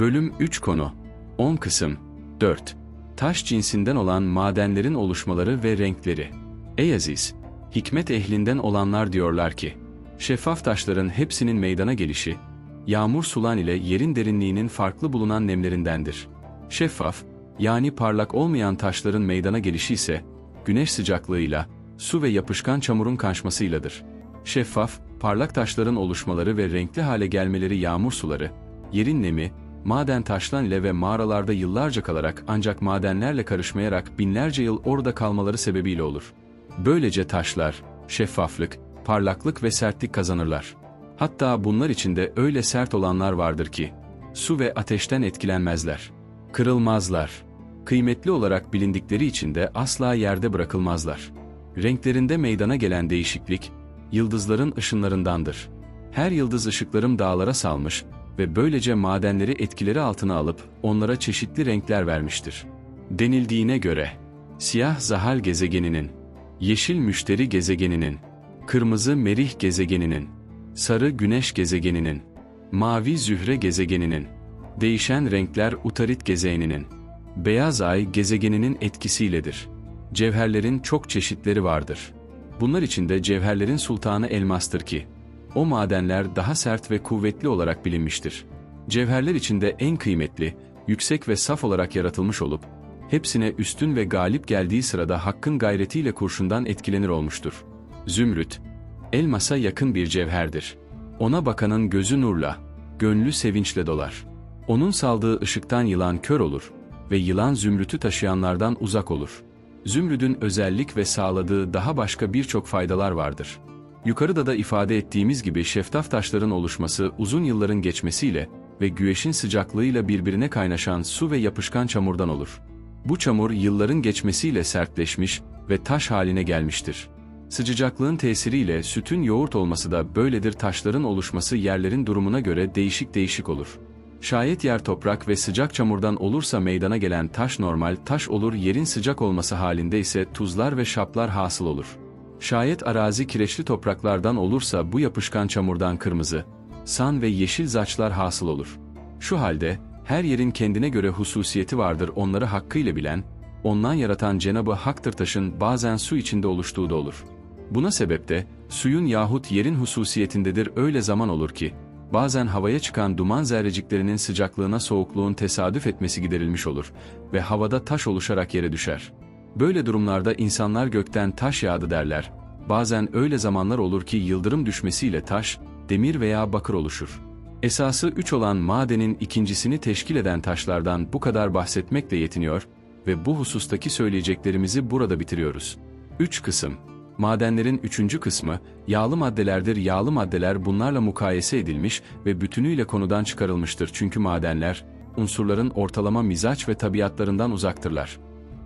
Bölüm 3 konu 10 kısım 4 Taş cinsinden olan madenlerin oluşmaları ve renkleri Ey Aziz! Hikmet ehlinden olanlar diyorlar ki, şeffaf taşların hepsinin meydana gelişi, yağmur sulan ile yerin derinliğinin farklı bulunan nemlerindendir. Şeffaf, yani parlak olmayan taşların meydana gelişi ise, güneş sıcaklığıyla, su ve yapışkan çamurun kaçmasıyladır. Şeffaf, parlak taşların oluşmaları ve renkli hale gelmeleri yağmur suları, yerin nemi, maden taşlan ile ve mağaralarda yıllarca kalarak ancak madenlerle karışmayarak binlerce yıl orada kalmaları sebebiyle olur. Böylece taşlar, şeffaflık, parlaklık ve sertlik kazanırlar. Hatta bunlar içinde öyle sert olanlar vardır ki, su ve ateşten etkilenmezler. Kırılmazlar. Kıymetli olarak bilindikleri için de asla yerde bırakılmazlar. Renklerinde meydana gelen değişiklik, yıldızların ışınlarındandır. Her yıldız ışıklarım dağlara salmış ve böylece madenleri etkileri altına alıp onlara çeşitli renkler vermiştir. Denildiğine göre, siyah Zahal gezegeninin, yeşil Müşteri gezegeninin, kırmızı Merih gezegeninin, sarı Güneş gezegeninin, mavi Zühre gezegeninin, değişen renkler Utarit gezegeninin, beyaz Ay gezegeninin etkisiyledir. Cevherlerin çok çeşitleri vardır. Bunlar içinde cevherlerin sultanı elmastır ki, o madenler daha sert ve kuvvetli olarak bilinmiştir. Cevherler içinde en kıymetli, yüksek ve saf olarak yaratılmış olup, hepsine üstün ve galip geldiği sırada hakkın gayretiyle kurşundan etkilenir olmuştur. Zümrüt, elmasa yakın bir cevherdir. Ona bakanın gözü nurla, gönlü sevinçle dolar. Onun saldığı ışıktan yılan kör olur ve yılan zümrütü taşıyanlardan uzak olur. Zümrüdün özellik ve sağladığı daha başka birçok faydalar vardır. Yukarıda da ifade ettiğimiz gibi şeftaf taşların oluşması uzun yılların geçmesiyle ve güneşin sıcaklığıyla birbirine kaynaşan su ve yapışkan çamurdan olur. Bu çamur yılların geçmesiyle sertleşmiş ve taş haline gelmiştir. Sıcaklığın tesiriyle sütün yoğurt olması da böyledir taşların oluşması yerlerin durumuna göre değişik değişik olur. Şayet yer toprak ve sıcak çamurdan olursa meydana gelen taş normal taş olur yerin sıcak olması halinde ise tuzlar ve şaplar hasıl olur. Şayet arazi kireçli topraklardan olursa bu yapışkan çamurdan kırmızı, san ve yeşil zaçlar hasıl olur. Şu halde, her yerin kendine göre hususiyeti vardır onları hakkıyla bilen, ondan yaratan Cenabı Hak'tır taşın bazen su içinde oluştuğu da olur. Buna sebep de, suyun yahut yerin hususiyetindedir öyle zaman olur ki, bazen havaya çıkan duman zerreciklerinin sıcaklığına soğukluğun tesadüf etmesi giderilmiş olur ve havada taş oluşarak yere düşer. Böyle durumlarda insanlar gökten taş yağdı derler. Bazen öyle zamanlar olur ki yıldırım düşmesiyle taş, demir veya bakır oluşur. Esası üç olan madenin ikincisini teşkil eden taşlardan bu kadar bahsetmekle yetiniyor ve bu husustaki söyleyeceklerimizi burada bitiriyoruz. 3 kısım Madenlerin üçüncü kısmı, yağlı maddelerdir. Yağlı maddeler bunlarla mukayese edilmiş ve bütünüyle konudan çıkarılmıştır. Çünkü madenler, unsurların ortalama mizaç ve tabiatlarından uzaktırlar.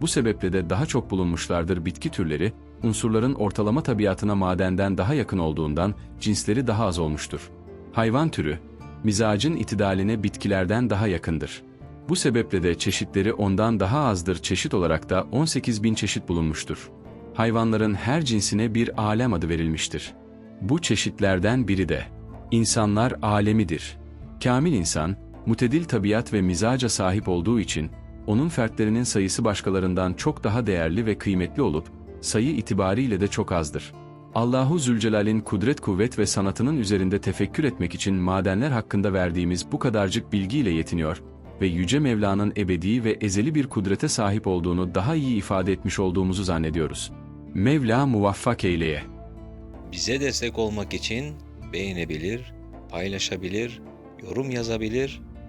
Bu sebeple de daha çok bulunmuşlardır bitki türleri, unsurların ortalama tabiatına madenden daha yakın olduğundan cinsleri daha az olmuştur. Hayvan türü, mizacın itidaline bitkilerden daha yakındır. Bu sebeple de çeşitleri ondan daha azdır çeşit olarak da 18 bin çeşit bulunmuştur. Hayvanların her cinsine bir alem adı verilmiştir. Bu çeşitlerden biri de insanlar alemidir. Kamil insan, mutedil tabiat ve mizaca sahip olduğu için, onun fertlerinin sayısı başkalarından çok daha değerli ve kıymetli olup, sayı itibariyle de çok azdır. Allahu Zülcelal'in kudret kuvvet ve sanatının üzerinde tefekkür etmek için madenler hakkında verdiğimiz bu kadarcık bilgiyle yetiniyor ve Yüce Mevla'nın ebedi ve ezeli bir kudrete sahip olduğunu daha iyi ifade etmiş olduğumuzu zannediyoruz. Mevla muvaffak eyleye. Bize destek olmak için beğenebilir, paylaşabilir, yorum yazabilir